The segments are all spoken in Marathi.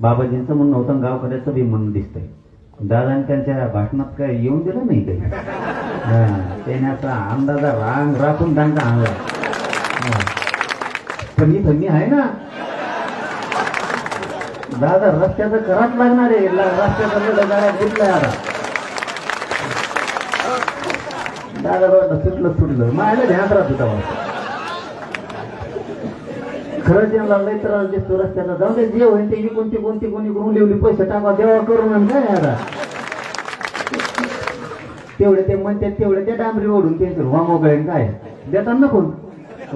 बाबाजींचं म्हणणं होतं गावकऱ्याचं बी म्हणणं दिसतंय. दादाने त्यांच्या भाषणात काय येऊन दिलं नाही काही हा, त्याने अंदाजा रांग राखून त्यांचा आणला हा. फनी फनी आहे ना? दादा रस्त्याचं कराच लागणार आहे. रस्त्याचं लढं गाड्या घेतलंय आता. दादा सुटलं सुटलं. मायला ध्यान राहत होता खरंच खरं त्यांना लय त्रास देतो रस्त्याला जाऊ दे जे होईल ते कोणती कोणती कोणी कोणी लिवली पैसे टाका देवा करून आणि काय तेवढे ते म्हणतात तेवढे ते डांबरी ओढून त्यांचे रुवा मोकळे काय देतात ना कोण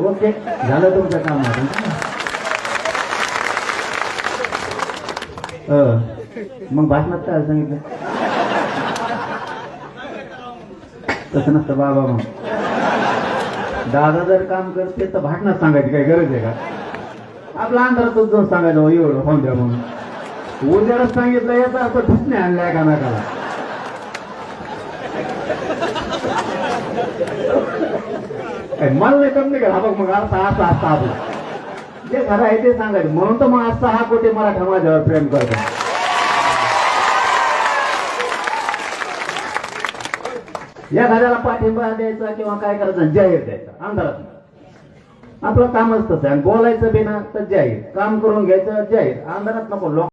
ओके झालं तुमचं काम आता मग भाषणात काय सांगितलं? तसं नसतं बाबा मग. दादा जर काम करते तर भाषणात सांगायची काही गरज आहे का? आपला अंधारातच जाऊन सांगायचं हो, एवढं होऊन द्या म्हणून. उद्याला सांगितलं याचा असं ठुसणे आणलाय का नाकाला. मला नाही कमी का? बघ मग असा असा असा आपला जे खरं आहे ते सांगायचं. म्हणून तर मग आज हा कोटी मराठा माझ्यावर प्रेम करतो. या घराला पाठिंबा द्यायचा किंवा काय करायचं? जाहीर द्यायचा अंधारात. आपलं कामच तसं आहे आणि बोलायचं बिना तर जाहीर. काम करून घ्यायचं जाहीर. अंधारात नको. लोक